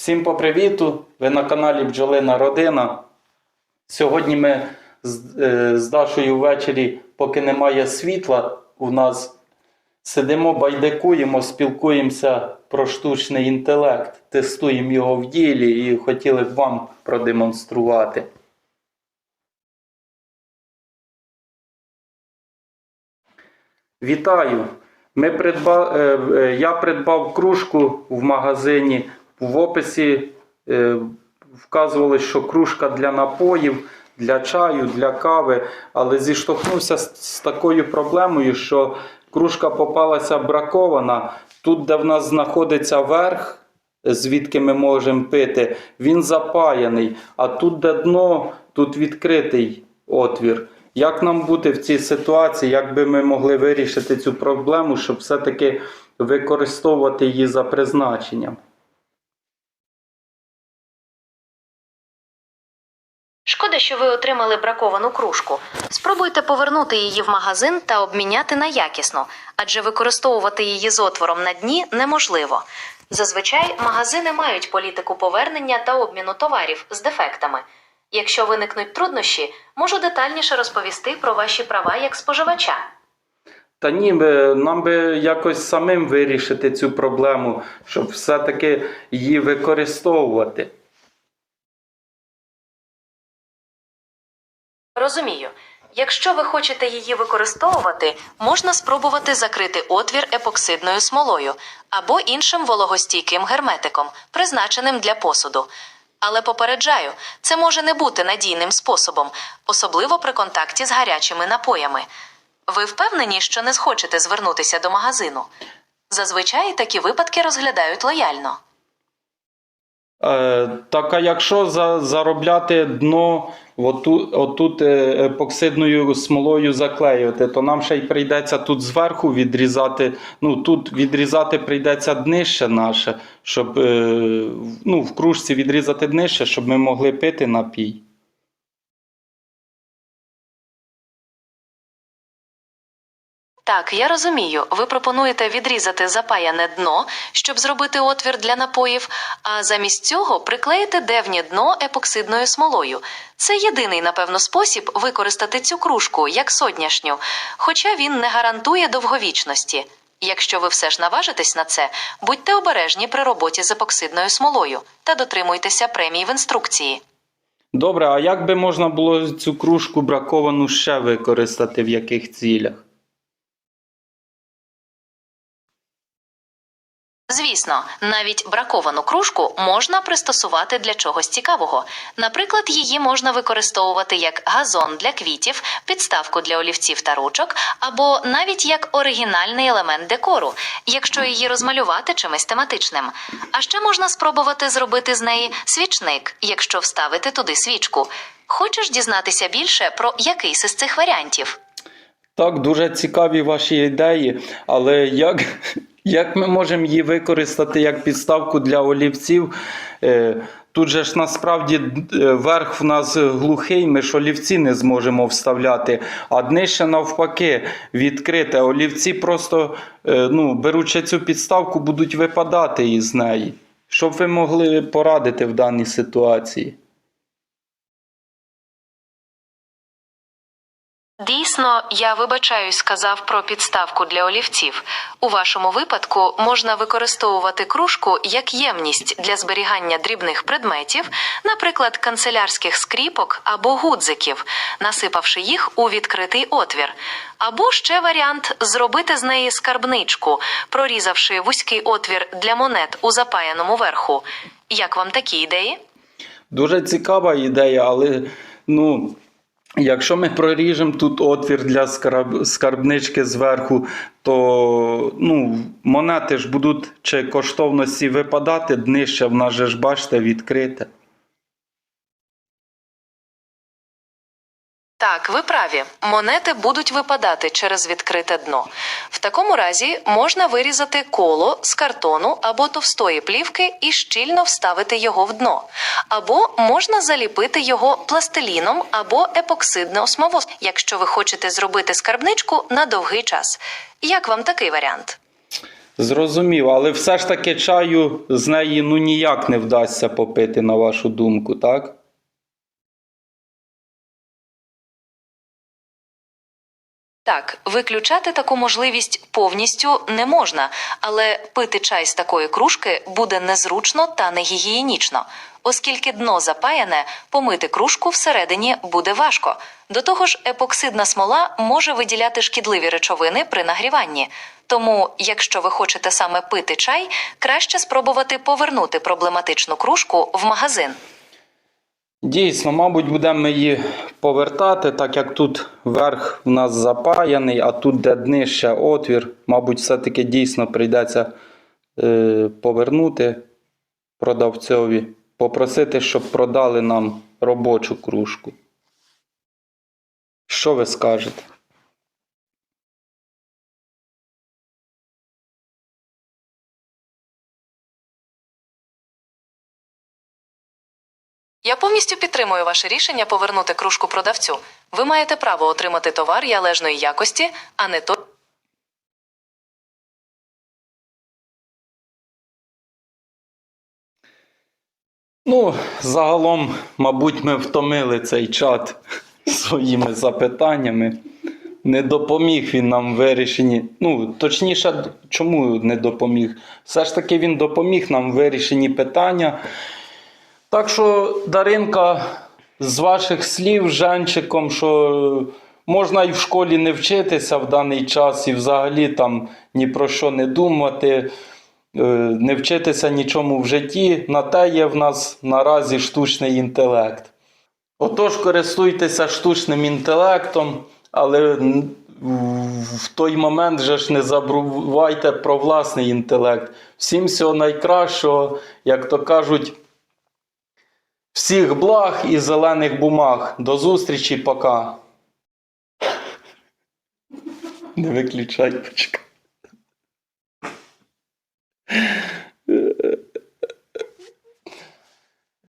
Всім по привіту! Ви на каналі Бджолина Родина. Сьогодні ми з, е, з Дашою ввечері, поки немає світла, у нас сидимо, байдикуємо, спілкуємося про штучний інтелект, тестуємо його в ділі і хотіли б вам продемонструвати. Вітаю! Ми придба... е, е, Я придбав кружку в магазині. В описі е, вказувалось, що кружка для напоїв, для чаю, для кави, але зіштовхнувся з такою проблемою, що кружка попалася бракована. Тут, де в нас знаходиться верх, звідки ми можемо пити, він запаяний, а тут, де дно, тут відкритий отвір. Як нам бути в цій ситуації, як би ми могли вирішити цю проблему, щоб все-таки використовувати її за призначенням? Що ви отримали браковану кружку. Спробуйте повернути її в магазин та обміняти на якісну, адже використовувати її з отвором на дні неможливо. Зазвичай магазини мають політику повернення та обміну товарів з дефектами. Якщо виникнуть труднощі, можу детальніше розповісти про ваші права як споживача. Та ні, нам би якось самим вирішити цю проблему, щоб все-таки її використовувати. Розумію. Якщо ви хочете її використовувати, можна спробувати закрити отвір епоксидною смолою або іншим вологостійким герметиком, призначеним для посуду. Але попереджаю, це може не бути надійним способом, особливо при контакті з гарячими напоями. Ви впевнені, що не схочете звернутися до магазину? Зазвичай такі випадки розглядають лояльно. Е, так, а якщо за, заробляти дно отут, отут е, епоксидною смолою заклеювати, то нам ще й прийдеться тут зверху відрізати. Ну тут відрізати прийдеться днище наше, щоб е, ну, в кружці відрізати днище, щоб ми могли пити напій. Так, я розумію. Ви пропонуєте відрізати запаяне дно, щоб зробити отвір для напоїв, а замість цього приклеїти девнє дно епоксидною смолою. Це єдиний, напевно, спосіб використати цю кружку як содняшню, хоча він не гарантує довговічності. Якщо ви все ж наважитесь на це, будьте обережні при роботі з епоксидною смолою та дотримуйтеся премій в інструкції. Добре, а як би можна було цю кружку браковану ще використати в яких цілях? Звісно, навіть браковану кружку можна пристосувати для чогось цікавого. Наприклад, її можна використовувати як газон для квітів, підставку для олівців та ручок, або навіть як оригінальний елемент декору, якщо її розмалювати чимось тематичним. А ще можна спробувати зробити з неї свічник, якщо вставити туди свічку. Хочеш дізнатися більше про якийсь із цих варіантів? Так, дуже цікаві ваші ідеї, але як, як ми можемо її використати як підставку для олівців? Е, Тут же ж насправді е, верх в нас глухий, ми ж олівці не зможемо вставляти, а днище навпаки відкрите. Олівці просто, е, ну, беручи цю підставку, будуть випадати із неї. Що б ви могли порадити в даній ситуації? Дійсно, я вибачаюсь, сказав про підставку для олівців. У вашому випадку можна використовувати кружку як ємність для зберігання дрібних предметів, наприклад, канцелярських скріпок або гудзиків, насипавши їх у відкритий отвір. Або ще варіант зробити з неї скарбничку, прорізавши вузький отвір для монет у запаяному верху. Як вам такі ідеї? Дуже цікава ідея, але ну, якщо ми проріжемо тут отвір для скарб, скарбнички зверху, то ну, монети ж будуть чи коштовності випадати, днище в нас же ж бачите відкрите. Так, ви праві. Монети будуть випадати через відкрите дно. В такому разі можна вирізати коло з картону або товстої плівки і щільно вставити його в дно. Або можна заліпити його пластиліном або епоксидне осмово, якщо ви хочете зробити скарбничку на довгий час. Як вам такий варіант? Зрозумів, але все ж таки чаю з неї ну ніяк не вдасться попити, на вашу думку, так? Так, виключати таку можливість повністю не можна, але пити чай з такої кружки буде незручно та негігієнічно, оскільки дно запаяне, помити кружку всередині буде важко. До того ж, епоксидна смола може виділяти шкідливі речовини при нагріванні. Тому, якщо ви хочете саме пити чай, краще спробувати повернути проблематичну кружку в магазин. Дійсно, мабуть, будемо її повертати, так як тут верх в нас запаяний, а тут де днище отвір, мабуть, все-таки дійсно прийдеться е, повернути продавцеві, попросити, щоб продали нам робочу кружку. Що ви скажете? Я повністю підтримую ваше рішення повернути кружку продавцю. Ви маєте право отримати товар належної якості, а не то. Ну, загалом, мабуть, ми втомили цей чат своїми запитаннями. Не допоміг він нам в вирішенні. Ну, точніше, чому не допоміг? Все ж таки він допоміг нам в вирішенні питання. Так що, Даринка, з ваших слів, Женчиком, що можна і в школі не вчитися в даний час, і взагалі там ні про що не думати, е, не вчитися нічому в житті. На те є в нас наразі штучний інтелект. Отож, користуйтеся штучним інтелектом, але в той момент же ж не забувайте про власний інтелект. Всім всього найкращого, як то кажуть, всіх благ і зелених бумаг. До зустрічі, пока. Не виключай, почекай.